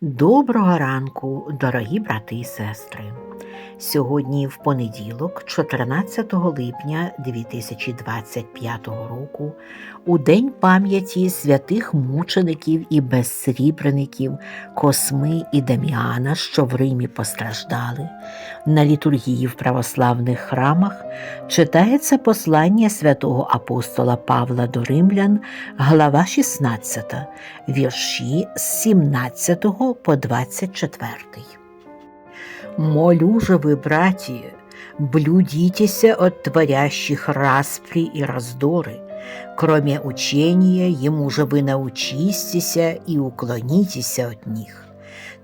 Доброго ранку, дорогі брати і сестри. Сьогодні в понеділок, 14 липня 2025 року, у День пам'яті святих мучеників і безсрібреників Косми і Дем'яна, що в Римі постраждали, на літургії в православних храмах читається послання святого апостола Павла до Римлян, глава 16, вірші з 17 по 24. Молю же вы, братья, блюдитеся от творящих распри и раздоры, кроме учения ему же вы научистеся и уклонитеся от них.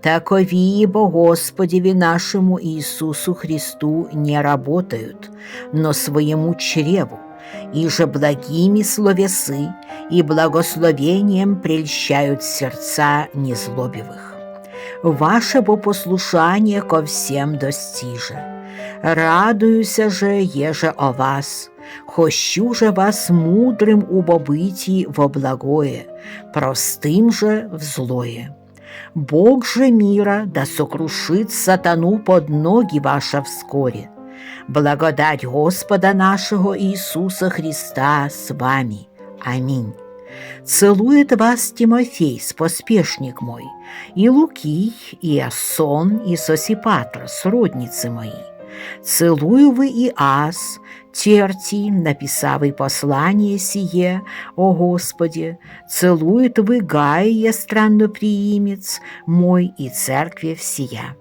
Такови, ибо Господеве нашему Иисусу Христу не работают, но своему чреву, и же благими словесы и благословением прельщают сердца незлобивых ваше бо послушание ко всем достиже. Радуюся же, еже о вас, хощу же вас мудрым убобытии во благое, простым же в злое. Бог же мира да сокрушит сатану под ноги ваша вскоре. Благодать Господа нашего Иисуса Христа с вами. Аминь. Целует вас Тимофей, споспешник мой, и Лукий, и Асон, и Сосипатр, сродницы мои. Целую вы и Ас, Тертий, написавый послание сие, о Господе, целует вы Гая, странноприимец мой и церкви всея.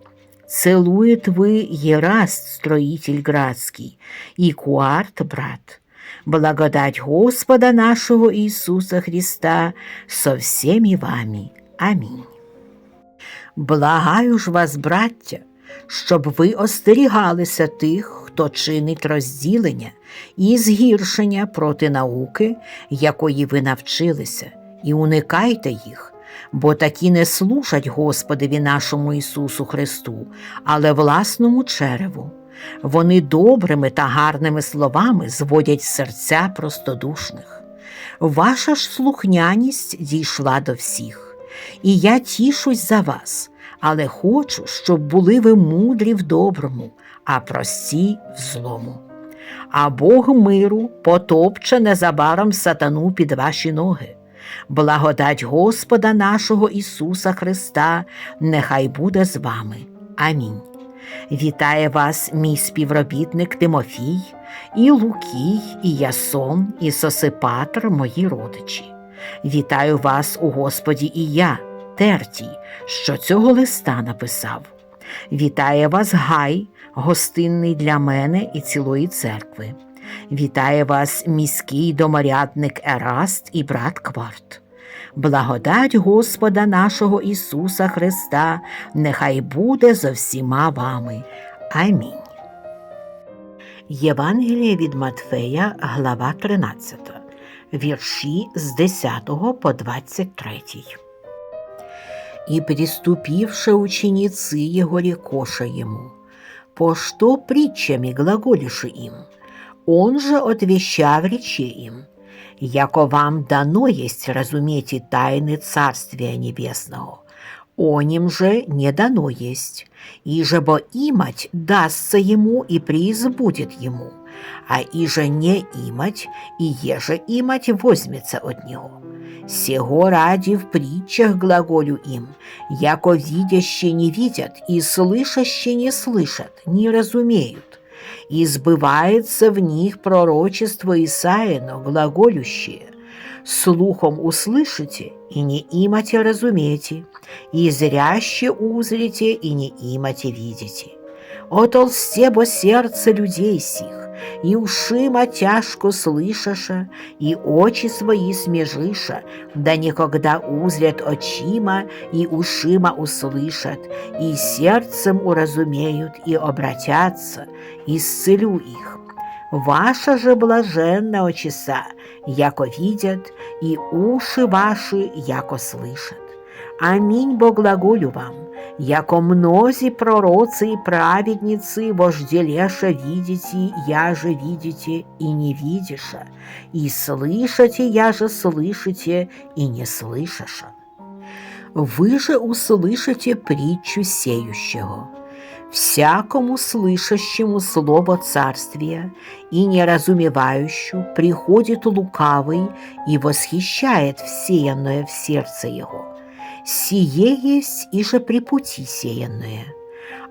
Целует вы Ераст, строитель градский, и Куарт, брат, благодать Господа нашего Иисуса Христа со всеми вами. Амінь. Благаю ж вас, браття, щоб ви остерігалися тих, хто чинить розділення і згіршення проти науки, якої ви навчилися, і уникайте їх, бо такі не служать Господеві нашому Ісусу Христу, але власному череву. Вони добрими та гарними словами зводять серця простодушних. Ваша ж слухняність дійшла до всіх, і я тішусь за вас, але хочу, щоб були ви мудрі в доброму, а прості в злому. А Бог миру потопче незабаром сатану під ваші ноги. Благодать Господа нашого Ісуса Христа, нехай буде з вами. Амінь. Вітає вас, мій співробітник Тимофій, і Лукій, і Ясон, і Сосипатр, мої родичі. Вітаю вас у Господі і я, Тертій, що цього листа написав. Вітає вас Гай, гостинний для мене і цілої церкви. Вітає вас міський доморядник Ераст і брат Кварт. Благодать Господа нашого Ісуса Христа нехай буде за всіма вами. Амінь. Євангеліє від Матфея, глава 13, вірші з 10 по 23. И приступивши ученицы его рекоша ему, по что притчами глаголиши им? Он же отвещав рече им, яко вам дано есть разуметь тайны Царствия Небесного, о ним же не дано есть, и же бо имать дастся ему и преизбудет ему, а иже не имать, и еже имать возьмется от него. Сего ради в притчах глаголю им, яко видящие не видят, и слышащие не слышат, не разумеют, и сбывается в них пророчество Исаино, глаголющее. Слухом услышите, и не имате разумете, и зряще узрите, и не имате видите. О толсте бо сердце людей сих, и ушима тяжко слышаша, и очи свои смежиша, да никогда узрят очима, и ушима услышат, и сердцем уразумеют, и обратятся, исцелю их. Ваша же блаженна очеса, яко видят, и уши ваши, яко слышат. Аминь, бо глаголю вам, яко мнози пророцы и праведницы вожделеша видите, я же видите и не видиша, и слышите, я же слышите и не слышаша. вы же услышите притчу сеющего. Всякому слышащему слово царствия и неразумевающему приходит лукавый и восхищает всеянное в сердце его. Сие есть и же при пути сеянное.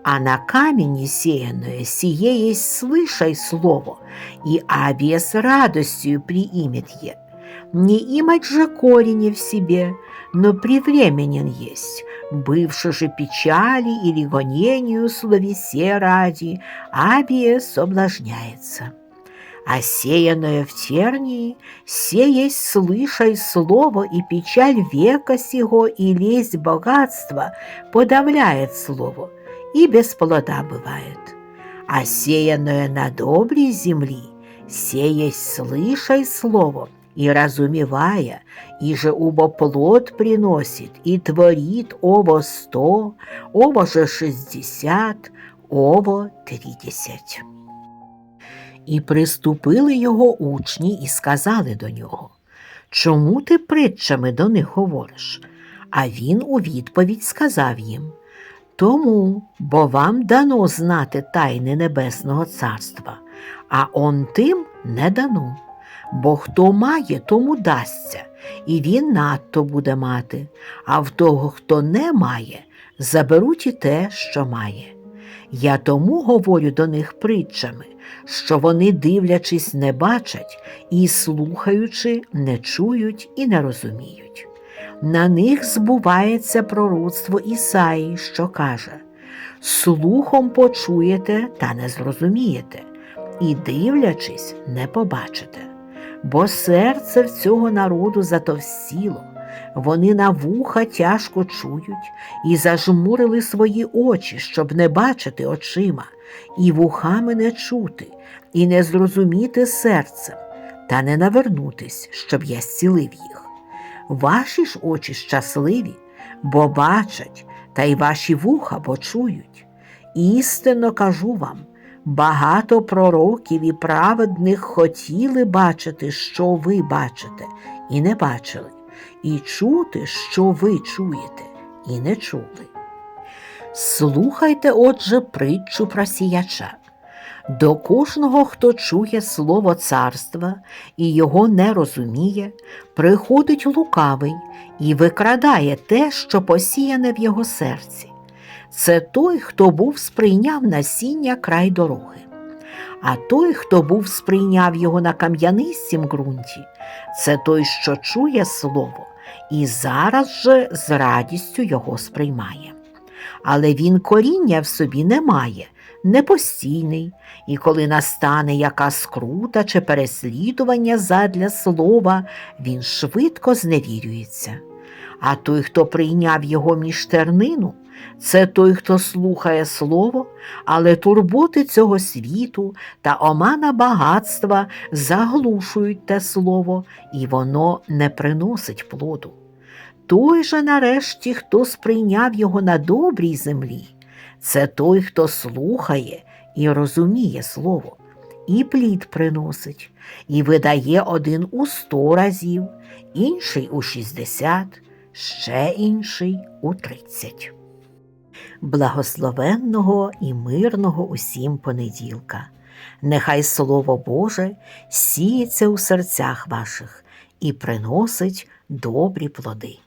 А на камени сеянное сие есть слышай слово, и Абия с радостью приимет е. Не имать же корени в себе, но привременен есть, бывши же печали или гонению словесе ради, Абия соблазняется. А сеянное в тернии, сеясь слышай слово и печаль века сего и лесть богатства подавляет слово, и без плода бывает. А сеянное на доброй земли, сеясь слышай слово, и разумевая, и же убо плод приносит, и творит ово сто, ово же шестьдесят, ово тридесять. І приступили його учні і сказали до нього, Чому ти притчами до них говориш? А він у відповідь сказав їм Тому, бо вам дано знати тайни Небесного Царства, а он тим не дано. Бо хто має, тому дасться, і він надто буде мати, а в того, хто не має, заберуть і те, що має. Я тому говорю до них притчами, що вони, дивлячись, не бачать, і слухаючи, не чують і не розуміють. На них збувається пророцтво Ісаї, що каже Слухом почуєте та не зрозумієте, і, дивлячись, не побачите. Бо серце в цього народу затовсіло, вони на вуха тяжко чують і зажмурили свої очі, щоб не бачити очима, і вухами не чути, і не зрозуміти серцем, та не навернутись, щоб я зцілив їх. Ваші ж очі щасливі, бо бачать, та й ваші вуха бо чують. Істинно кажу вам. Багато пророків і праведних хотіли бачити, що ви бачите, і не бачили, і чути, що ви чуєте, і не чули. Слухайте, отже, притчу про сіяча. До кожного, хто чує слово царства і його не розуміє, приходить лукавий і викрадає те, що посіяне в його серці. Це той, хто був сприйняв насіння край дороги. А той, хто був сприйняв його на кам'янистім ґрунті, це той, що чує слово, і зараз же з радістю його сприймає. Але він коріння в собі не має, непостійний, і коли настане яка скрута чи переслідування задля слова, він швидко зневірюється. А той, хто прийняв його між тернину, це той, хто слухає слово, але турботи цього світу та омана багатства заглушують те слово, і воно не приносить плоду. Той же, нарешті, хто сприйняв його на добрій землі, це той, хто слухає і розуміє слово, і плід приносить, і видає один у сто разів, інший у шістдесят, ще інший у тридцять благословенного і мирного усім понеділка. Нехай Слово Боже сіється у серцях ваших і приносить добрі плоди.